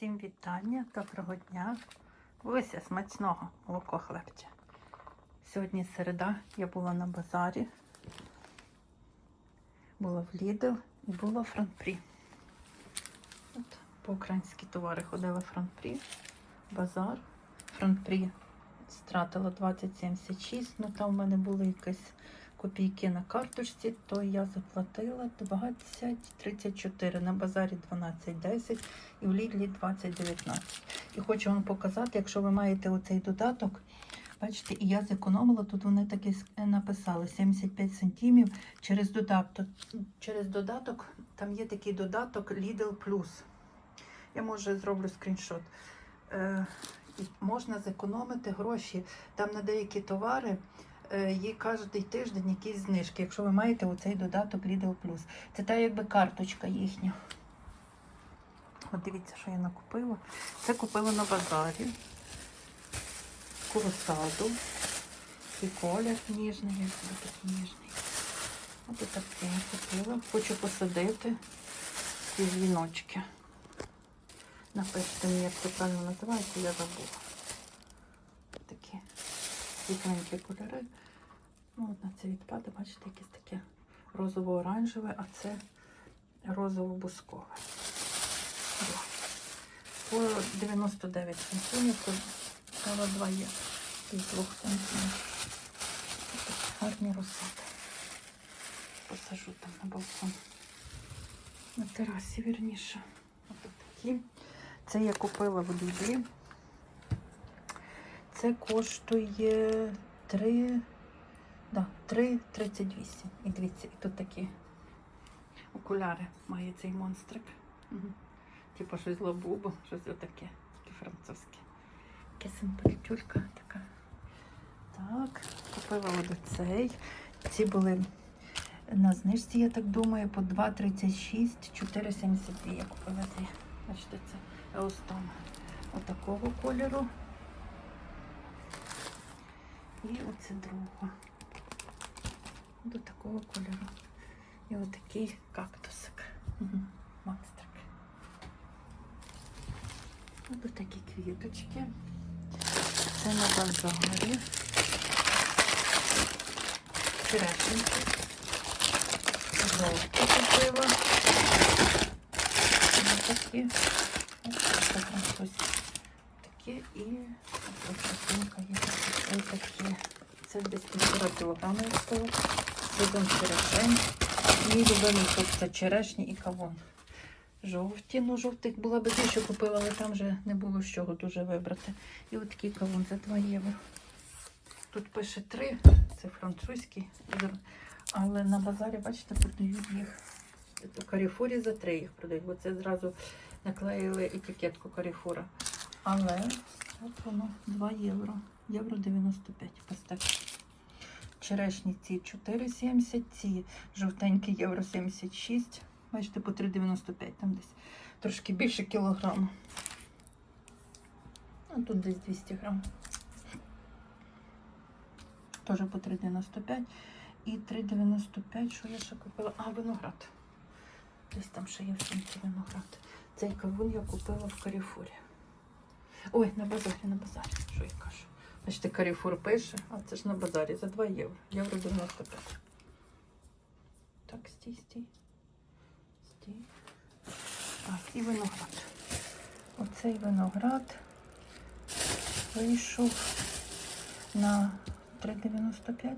Всім вітання, доброго дня. Ось смачного молоко хлебче. Сьогодні середа, я була на базарі, була в Lidl і була в Франпрі. От, по-українські товари ходила Франпрі, базар. Франпрі стратила 20,76, ну там в мене були якісь копійки на карточці, то я заплатила 20,34, на базарі 12,10 і в Лідлі 20,19. І хочу вам показати, якщо ви маєте оцей додаток, бачите, і я зекономила, тут вони таки написали 75 сантимів через додаток. Через додаток, там є такий додаток Lidl Plus. Я може зроблю скріншот. Е, можна зекономити гроші там на деякі товари. Е, Є кожен тиждень якісь знижки, якщо ви маєте оцей додаток Lidl Plus. Це та якби карточка їхня. От дивіться, що я накупила. Це купила на базарі. Куросаду. І колір ніжний, як такий ніжний. От так це я купила. Хочу посадити ці дзвіночки. Напишіть мені, як це правильно називається, я забула. Світленькі кольори. Ну, от на це відпаде, бачите, якесь таке розово-оранжеве, а це розово-бускове. По 99 сантимів, стало 2 є із 2 сантимів. Гарні розсади. Посажу там на балкон. На терасі, вірніше. Ось такі. Це я купила в Лідлі. Це коштує 3, да, 3,38. І дивіться, і тут такі окуляри має цей монстрик. Угу. Типу щось лабубо, щось отаке, таке французьке. Таке симпатюлька така. Так, купила от цей. Ці були на знижці, я так думаю, по 2,36, 4,72 я купила ці. Бачите, це Еустон. Отакого кольору. І оце другого. До такого кольору. І отакий кактусик. Угу. Монстрик. Ось такі квіточки. Це на базарі. Черешеньки. Жовті купила. Ось такі. Ось це французькі. Такі і ось такі. Це десь півтора кілограми купила. Сезон черешень. Мій любимий це черешні і кавун. Жовті, ну жовтих була би більше купила, але там вже не було з чого дуже вибрати. І от такий кавун за 2 євро. Тут пише 3, це французький. Але на базарі, бачите, продають їх. У Каріфурі за 3 їх продають, бо це зразу наклеїли етикетку Каріфура. Але от воно 2 євро. Євро 95 пастек. Черешні ці 4,70, ці жовтенькі євро 76. Бачите, по 3,95 там десь трошки більше кілограму. А тут десь 200 грам. Теж по 3,95. І 3,95, що я ще купила? А, виноград. Десь там ще є в сумці виноград. Цей кавун я купила в Каріфурі. Ой, на базарі, на базарі, що я кажу. Бачите, Каріфур пише, а це ж на базарі за 2 євро. Євро 95. Так, стій, стій. Стій. Так, і виноград. Оцей виноград вийшов на 3,95.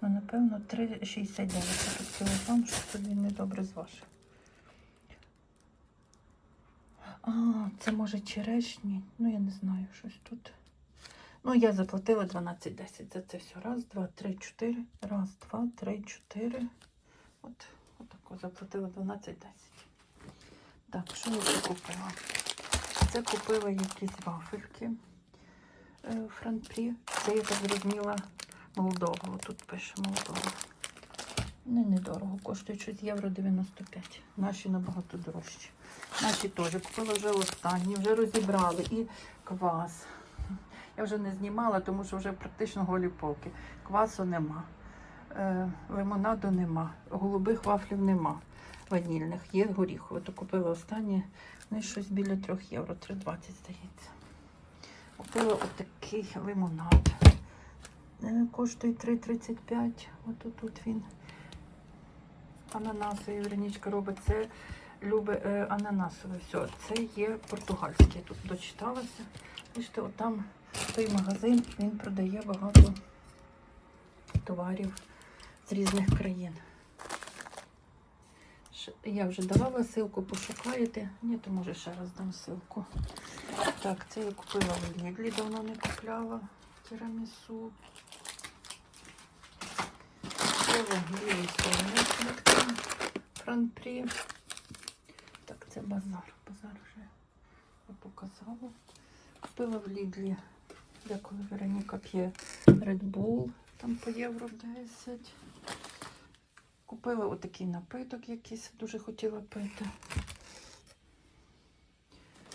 Ну, напевно, 3,69 тут кілограм, що він недобре зважив. А, це може черешні. Ну, я не знаю, щось тут. Ну, я заплатила 12,10 за це все. Раз, два, три, чотири. Раз, два, три, чотири. От, отако заплатила 12,10. Так, що я ще купила? Це купила якісь вафельки е, Франпрі. Це я так зрозуміла Молдову. Тут пише Молдова. Не недорого, коштує щось євро 95. Наші набагато дорожчі. Наші теж купила вже останні, вже розібрали і квас. Я вже не знімала, тому що вже практично голі полки. Квасу нема, е, лимонаду нема, голубих вафлів нема. ванільних. Є горіхове. То купила останнє, ну і щось біля 3 євро, 3,20 здається. Купила отакий лимонад. Е, Коштує 3,35. От тут він. Ананасовий Веронічка робить. Це любить е, ананасове. Все, це є португальське. Тут дочиталася. Бачите, отам той магазин, він продає багато товарів з різних країн. Я вже давала ссылку, пошукаєте. Ні, то може ще раз дам ссылку. Так, це я купила в Лідлі, давно не купляла тірамісу. Білий соняшник там, франпрі. Це базар. Базар вже я показала. Купила в Лідлі, деколи Вероніка п'є Red Bull, там по євро 10. Купила отакий напиток якийсь, дуже хотіла пити.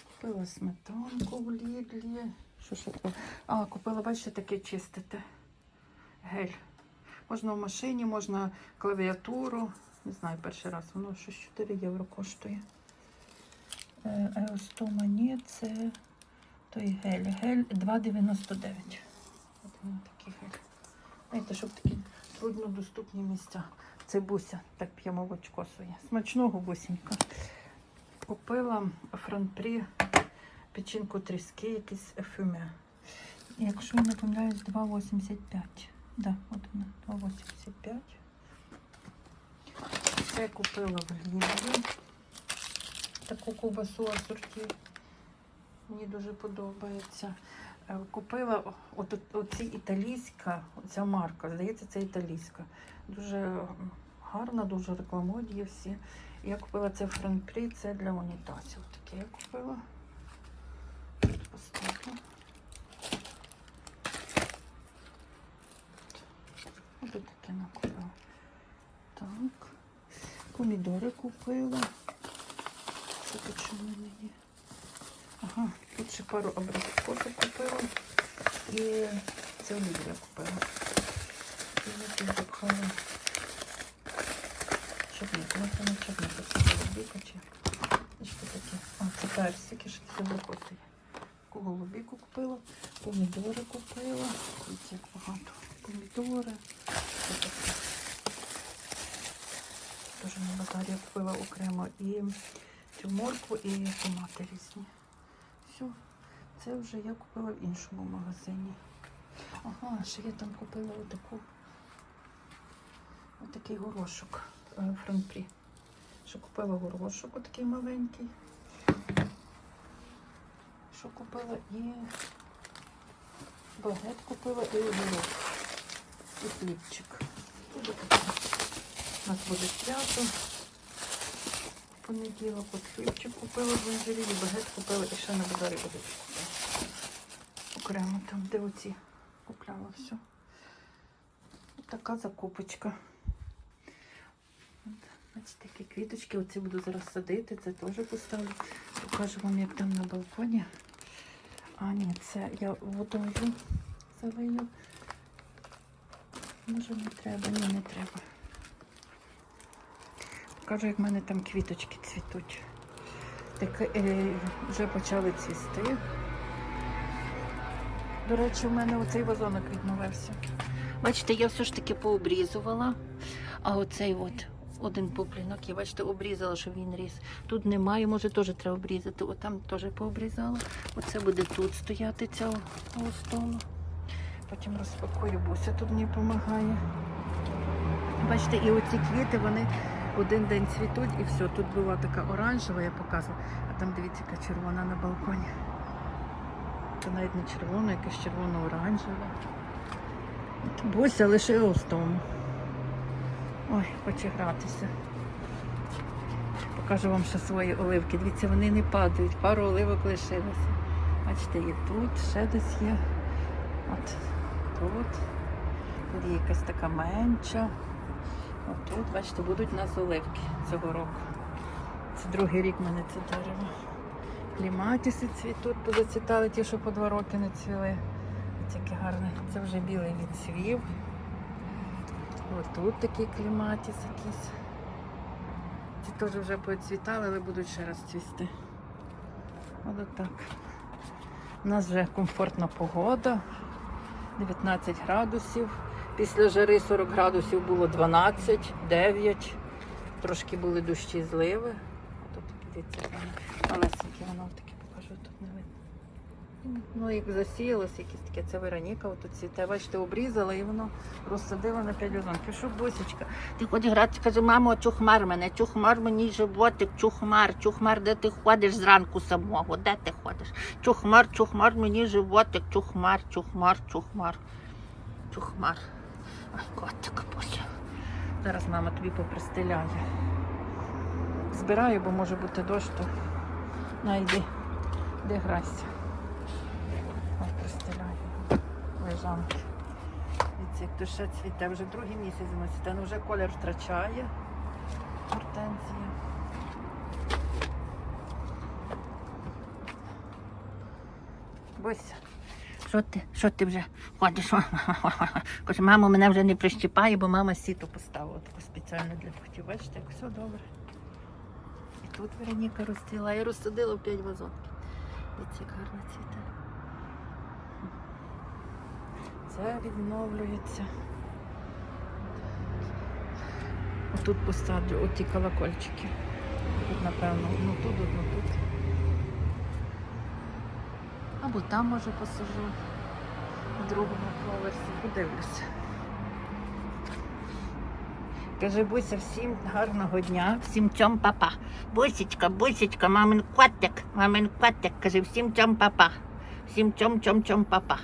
Купила сметанку в Лідлі. Що ще купила? А, купила, бачите, таке чистити. Гель. Можна в машині, можна клавіатуру. Не знаю, перший раз. Воно щось 4 євро коштує. Е, Еостома ні, це той гель. Гель 2,99. От він такий гель. Знаєте, щоб такі труднодоступні місця. Це буся, так п'є молочко своє. Смачного бусінька. Купила франпрі печінку тріски, якийсь фюме. Якщо не помиляюсь, 2,85. Да, от вона, 2,85. Це купила в Лідлі. Таку ковбасу асорті. Мені дуже подобається. Е, Купила от, оці італійська, ця марка, здається, це італійська. Дуже гарна, дуже рекламують її всі. Я купила це франпрі, це для унітазів. Таке я купила. Поставлю. Ось таке накупила. Так. Помідори купила. Тут що в мене є? Ага, тут ще пару абрикосів купила. І це олію я купила. І я тут запхала чорник. Ну, це не чорник, це голубіка чи що таке? А, це персики, що це. Таку голубіку купила, помідори купила. Ось як багато. Помідори. Дуже на базарі я купила окремо і цю моркву, і томати різні. Все, це вже я купила в іншому магазині. Ага, ще я там купила отаку, отакий горошок е, франпрі. Що купила горошок, отакий маленький. Що купила і багет купила і огірок. І хлібчик. У нас буде свято. Понеділок от хлібчик купила в інжирі, багет купила і ще на базарі буде купила. Окремо там, де оці купляла все. Така закупочка. Бачите, такі квіточки, оці буду зараз садити, це теж поставлю. Покажу вам, як там на балконі. А, ні, це я водою залию. Може не треба, ні, не треба. Покажу, як в мене там квіточки цвітуть. Так е, вже почали цвісти. До речі, у мене оцей вазонок відновився. Бачите, я все ж таки пообрізувала. А оцей от один поплінок, я бачите, обрізала, щоб він ріс. Тут немає, може теж треба обрізати. От там теж пообрізала. Оце буде тут стояти ця столу. Потім розпакую, буся тут мені допомагає. Бачите, і оці квіти, вони один день цвітуть і все. Тут була така оранжева, я показувала, а там дивіться, яка червона на балконі. Це навіть не червона, якась червоно-оранжева. От Буся лишилась тому. Ой, хоче гратися. Покажу вам ще свої оливки. Дивіться, вони не падають, пару оливок лишилося. Бачите, і тут ще десь є. От тут. Тут є якась така менша. Тут, бачите, будуть нас оливки цього року. Це другий рік мене це дерево. Кліматіси цвітуть, позацвітали ті, що по два роки не цвіли. Ось яке гарне. Це вже білий відцвів. Ось тут такий кліматіс якийсь. Ці теж вже поцвітали, але будуть ще раз цвісти. От так. У нас вже комфортна погода. 19 градусів. Після жари 40 градусів було 12, 9. Трошки були дощі зливи. Тут дивіться, малесенькі, воно таке покажу, тут не видно. Ну, як засіялось, якесь таке, це Вероніка, отут цвіте. Бачите, обрізала і воно розсадила на 5 вазон. Пишу, бусечка, Ти хоч грати, каже, мамо, чухмар мене, чухмар мені животик, чухмар, чухмар, де ти ходиш зранку самого, де ти ходиш? Чухмар, чухмар мені животик, чухмар, чухмар, чухмар, чухмар. Котик, боже. зараз мама тобі попристеляє. Збираю, бо може бути дощ, то найди, де грайся. Ось. Лежанки. Дивіться, як ще цвіте, вже другий місяць цвіте, ну вже колір втрачає. Гортензія. Бося. Що ти, що ти вже ходиш? Каже, мамо, мене вже не прищіпає, бо мама сіто поставила таку спеціально для пухтів. Бачите, як все добре. І тут Вероніка розцвіла і розсадила в п'ять вазонків. Дивіться, як гарно цвіте. Це відновлюється. Отут посаджу оті колокольчики. Тут, напевно, одну тут, одну тут. Або там може посажу. В другому поверсі. Подивлюся. Каже, Буся, всім гарного дня. Всім цьом папа. Бусечка, бусечка, мамин котик, мамин котик, каже, всім цьом папа. Всім цьом цьом цьом папа.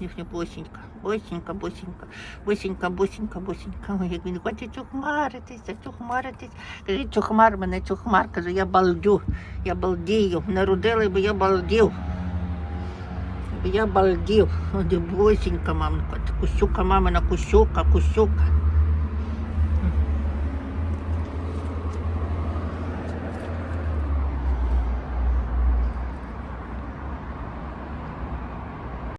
Їхня бусенька, бусенька, бусенька, бусенька, бусенька, бусенька. Ой, як він хоче чухмаритися, чухмаритись. Каже, чухмар мене, чухмар. Каже, я балдю, я балдію. Не родили, бо я балдів. Я балдів. Ой, мамка. Кусюка, мамина, кусюка, кущука.